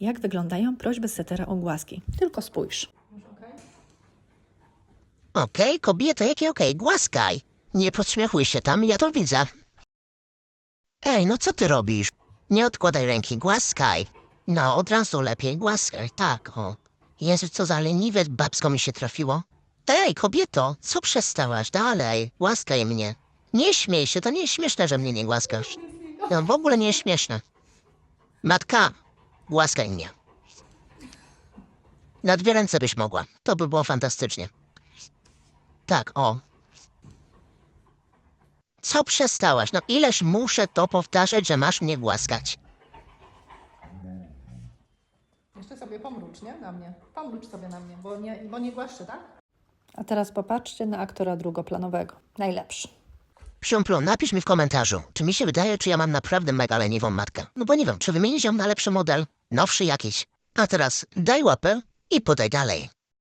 jak wyglądają prośby setera o głaski. Tylko spójrz. Okej, kobieto, jakie okej, głaskaj. Nie podśmiechuj się tam, ja to widzę. Ej, no co ty robisz? Nie odkładaj ręki, głaskaj. No, od razu lepiej, głaskaj, tak, o. Jezu, co za leniwe babsko mi się trafiło. Ej, kobieto, co przestałaś? Dalej, głaskaj mnie. Nie śmiej się, to nie śmieszne, że mnie nie głaskasz. No, w ogóle nie śmieszne. Matka, głaskaj mnie. Na dwie ręce byś mogła. To by było fantastycznie. Tak, o. Co przestałaś? No ileż muszę to powtarzać, że masz mnie głaskać? Jeszcze sobie pomrucz, nie? Na mnie. Pomrucz sobie na mnie, bo nie, bo nie głaszczy, tak? A teraz popatrzcie na aktora drugoplanowego. Najlepszy. Psiumplu, napisz mi w komentarzu, czy mi się wydaje, czy ja mam naprawdę mega leniwą matkę. No bo nie wiem, czy wymienić ją na lepszy model, nowszy jakiś. A teraz daj łapę i podaj dalej.